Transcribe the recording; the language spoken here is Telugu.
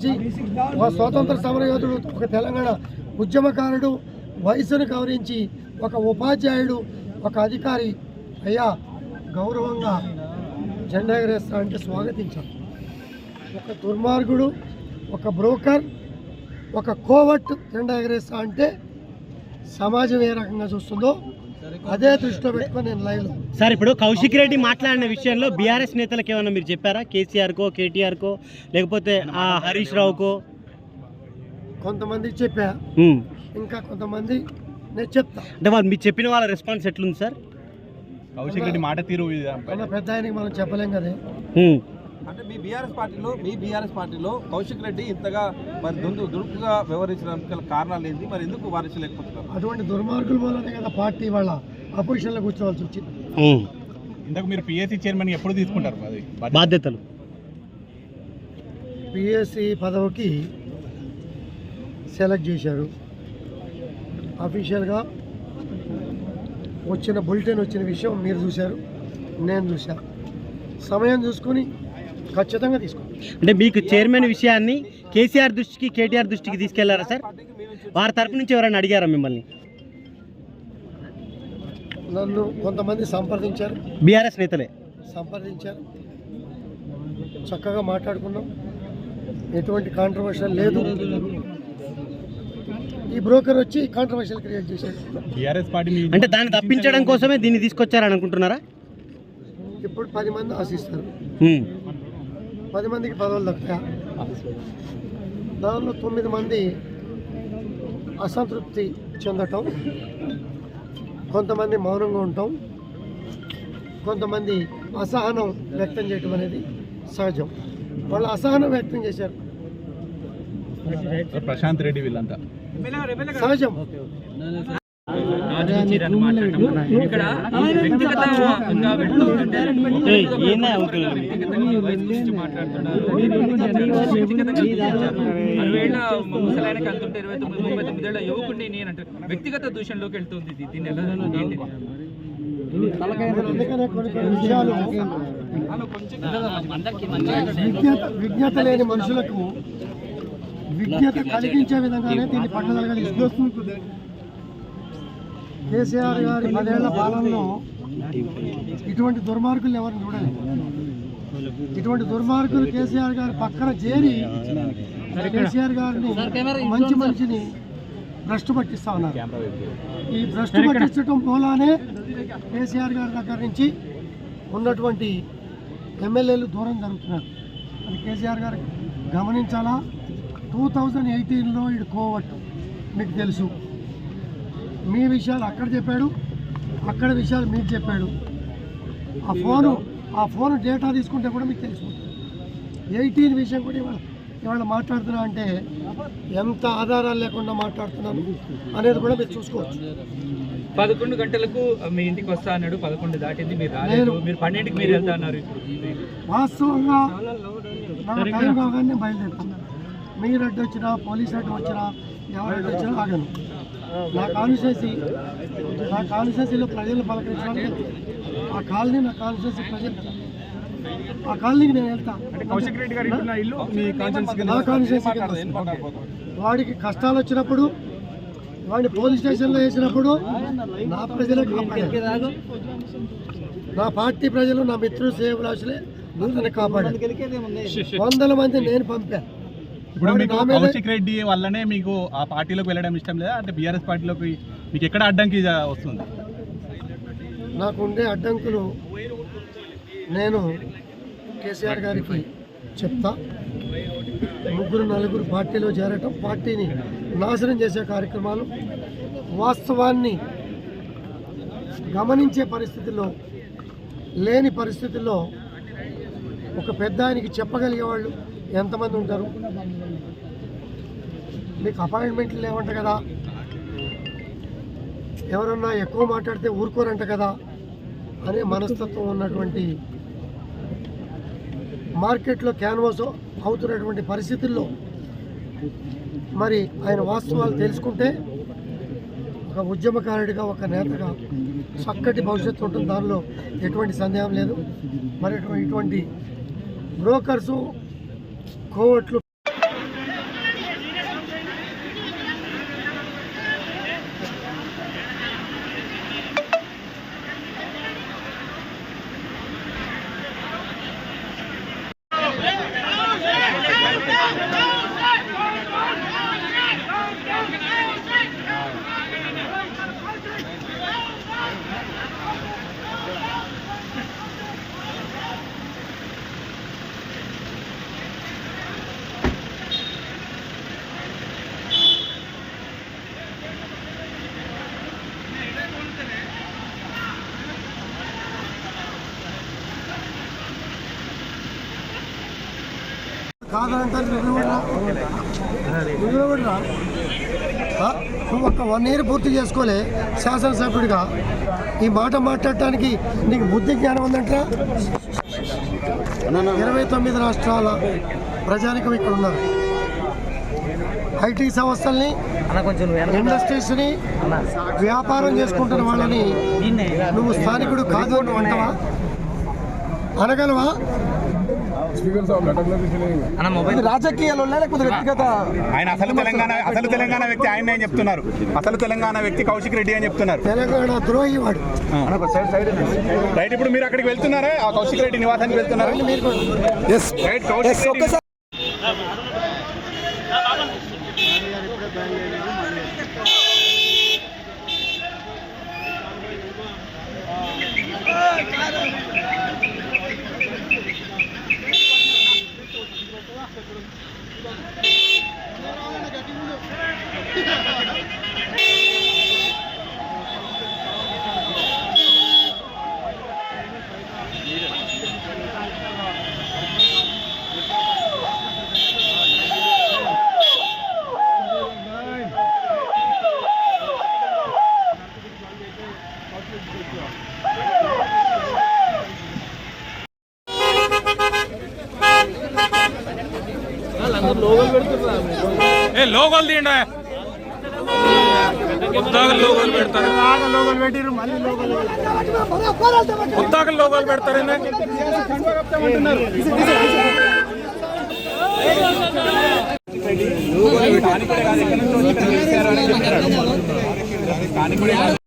ఒక స్వాతంత్ర సమరయోధుడు ఒక తెలంగాణ ఉద్యమకారుడు వయసును గౌరవించి ఒక ఉపాధ్యాయుడు ఒక అధికారి. అయ్యా గౌరవంగా జెండా ఎగరేస్తా అంటే స్వాగతించారు ఒక దుర్మార్గుడు ఒక బ్రోకర్ ఒక కోవట్ జెండా ఎగరేస్తా అంటే సమాజం ఏ రకంగా చూస్తుందో అదే దృష్టిలో పెట్టుకొని నేను లైవ్లో సార్ ఇప్పుడు కౌశిక్ రెడ్డి మాట్లాడిన విషయంలో బీఆర్ఎస్ నేతలకు ఏమన్నా మీరు చెప్పారా? కేసీఆర్కో కేటీఆర్కో లేకపోతే ఆ హరీష్ రావుకో? కొంతమంది చెప్పా. ఉమ్. ఇంకా కొంతమంది నేను చెప్తా. అంటే వాళ్ళు మీరు చెప్పిన వాళ్ళ రెస్పాన్స్ ఎట్లుంది సార్? కౌశిక్ రెడ్డి మాట తీరు మన పెద్ద ఆయనకి మనం చెప్పలేం కదా. ఉమ్. అంటే మీ బీఆర్ఎస్ పార్టీలో మీ బీఆర్ఎస్ పార్టీలో కౌశిక్ రెడ్డి ఇంతగా మరి దుందు దురుకుగా వ్యవహరించడానికి గల కారణాలు ఏంటి మరి ఎందుకు వారించలేకపోతున్నారు? అటువంటి దుర్మార్గుల వల్లనే కదా పార్టీ వాళ్ళ అపోజిషన్లో కూర్చోవాల్సి వచ్చింది. ఇంతకు మీరు పిఎస్సి చైర్మన్ ఎప్పుడు తీసుకుంటారు అది బాధ్యతలు. పిఎస్సి పదవికి సెలెక్ట్ చేశారు. అఫీషియల్గా వచ్చిన బులెటిన్ వచ్చిన విషయం మీరు చూశారు నేను చూసా సమయం చూసుకొని ఖచ్చితంగా తీసుకోండి అంటే మీకు చైర్మన్ విషయాన్ని కేసీఆర్ దృష్టికి కేటీఆర్ దృష్టికి తీసుకెళ్ళారా సార్? వారి తరపు నుంచి ఎవరైనా అడిగారా మిమ్మల్ని? నన్ను కొంతమంది సంప్రదించారు. బీఆర్ఎస్ నేతలే. సంప్రదించారు. చక్కగా మాట్లాడుకున్నాం. ఎటువంటి కాంట్రవర్షియల్ లేదు. ఈ బ్రోకర్ వచ్చి కాంట్రవర్షియల్ క్రియేట్ మీ అంటే దాన్ని తప్పించడం కోసమే దీన్ని తీసుకొచ్చారని అనుకుంటున్నారా? ఇప్పుడు పది మంది ఆశిస్తారు. పది మందికి పదవులు దక్కుతాయా దానిలో తొమ్మిది మంది అసంతృప్తి చెందటం కొంతమంది మౌనంగా ఉండటం కొంతమంది అసహనం వ్యక్తం చేయటం అనేది సహజం. వాళ్ళు అసహనం వ్యక్తం చేశారు. ప్రశాంత్ రెడ్డి వీళ్ళంతా. సహజం. ఇక్కడ వ్యక్తిగతంగా? వ్యక్తిగతంగా వయసు గురించి మాట్లాడుతున్నారు. ముసలాయనకి అంటుంటే ఇరవై తొమ్మిది ముప్పై తొమ్మిదేళ్ళ యువకుడిని నేను అంటే వ్యక్తిగత దూషణలోకి వెళ్తుంది ఇది. దీన్ని ఎలా? ఏంటి? విజ్ఞత లేని మనుషులకు విజ్ఞత కలిగించే విధంగానే దీన్ని పట్టుదలగా తీసుకొస్తుంది కేసీఆర్ గారి పదేళ్ళ పాలనలో ఇటువంటి దుర్మార్గులు ఎవరిని చూడలేదు. ఇటువంటి దుర్మార్గులు కేసీఆర్ గారి పక్కన చేరి కేసీఆర్ గారిని మంచి మనిషిని భ్రష్టు పట్టిస్తా ఉన్నారు. ఈ భ్రష్టు పట్టించడం మూలానే కేసీఆర్ గారి దగ్గర నుంచి ఉన్నటువంటి ఎమ్మెల్యేలు దూరం జరుగుతున్నారు. అది కేసీఆర్ గారు గమనించాలా? టూ థౌజండ్ ఎయిటీన్లో ఇడు కోవట్టు మీకు తెలుసు. మీ విషయాలు అక్కడ చెప్పాడు అక్కడ విషయాలు మీకు చెప్పాడు. ఆ ఫోను ఆ ఫోన్ డేటా తీసుకుంటే కూడా మీకు తెలిసిపోతుంది. ఎయిటీన్ విషయం కూడా ఇవాళ ఇవాళ మాట్లాడుతున్నా అంటే ఎంత ఆధారాలు లేకుండా మాట్లాడుతున్నాను అనేది కూడా మీరు చూసుకోవచ్చు. పదకొండు గంటలకు మీ ఇంటికి వస్తా అన్నాడు పదకొండు దాటింది మీరు రాలేదు. మీరు పన్నెండుకి మీరు వెళ్తా అన్నారు. వాస్తవంగా నా టైం కాగానే బయలుదేరుతాను మీరు అడ్డు వచ్చినా పోలీస్ అడ్డు వచ్చినా ఎవరు అడ్డు వచ్చినా ఆగను. నా కాన్స్టిట్యూన్సీ నా కాన్స్టిట్యూన్సీలో ప్రజలు పలకరించడానికి ఆ కాలనీ నా కాన్స్టిట్యూన్సీ ప్రజలు ఆ కాలనీకి నేను వెళ్తాను కౌశిక్ రెడ్డి గారు ఇంటున్న ఇల్లు? మీ కాన్షియన్స్ నా కాన్స్టిట్యూన్సీ. వాడికి కష్టాలు వచ్చినప్పుడు వాడిని పోలీస్ స్టేషన్లో వేసినప్పుడు నా ప్రజలే కాపాడారు నా పార్టీ ప్రజలు నా మిత్రులు సేవలాసులే నన్ను కాపాడారు వందల మంది నేను పంపాను. ఇప్పుడు మీకు కౌశిక్ రెడ్డి వల్లనే మీకు ఆ పార్టీలోకి వెళ్ళడం ఇష్టం లేదా? అంటే బీఆర్ఎస్ పార్టీలోకి మీకు ఎక్కడ అడ్డంకి వస్తుంది? నాకు ఉండే అడ్డంకులు నేను కేసీఆర్ గారికి చెప్తా. ముగ్గురు నలుగురు పార్టీలో చేరటం పార్టీని నాశనం చేసే కార్యక్రమాలు వాస్తవాన్ని గమనించే పరిస్థితుల్లో లేని పరిస్థితుల్లో ఒక పెద్ద ఆయనకి చెప్పగలిగే వాళ్ళు ఎంతమంది ఉంటారు? మీకు అపాయింట్మెంట్లు లేవంట కదా. ఎవరన్నా ఎక్కువ మాట్లాడితే ఊరుకోరంట కదా అనే మనస్తత్వం ఉన్నటువంటి మార్కెట్లో క్యాన్వాస్ అవుతున్నటువంటి పరిస్థితుల్లో మరి ఆయన వాస్తవాలు తెలుసుకుంటే ఒక ఉద్యమకారుడిగా ఒక నేతగా చక్కటి భవిష్యత్తు ఉంటుంది. దానిలో ఎటువంటి సందేహం లేదు. మరి ఇటువంటి- ఇటువంటి బ్రోకర్సు కోవట్లు ఆ? నువ్వు ఒక వన్ ఇయర్ పూర్తి చేసుకోలే శాసనసభ్యుడిగా. ఈ మాట మాట్లాడటానికి నీకు బుద్ధి జ్ఞానం ఉందంటరా? ఇరవై తొమ్మిది రాష్ట్రాల ప్రజానికం ఇక్కడ ఉన్నారు. ఐటీ సంస్థల్ని ఇండస్ట్రీస్ని వ్యాపారం చేసుకుంటున్న వాళ్ళని నువ్వు స్థానికుడు కాదు అంటావా? అనగలవా? రాజకీయాలు లేకపోతే వ్యక్తిగత ఆయన అసలు తెలంగాణ అసలు తెలంగాణ వ్యక్తి ఆయన అని చెప్తున్నారు. అసలు తెలంగాణ వ్యక్తి కౌశిక్ రెడ్డి అని చెప్తున్నారు. తెలంగాణ ద్రోహి వాడు. రైట్ ఇప్పుడు మీరు అక్కడికి వెళ్తున్నారా? ఆ కౌశిక్ రెడ్డి నివాసానికి వెళ్తున్నారా? ఏ లోగోలు తీయండి కొత్తగా లోగోలు పెడతారు కొత్తగా లోగోలు పెడతారు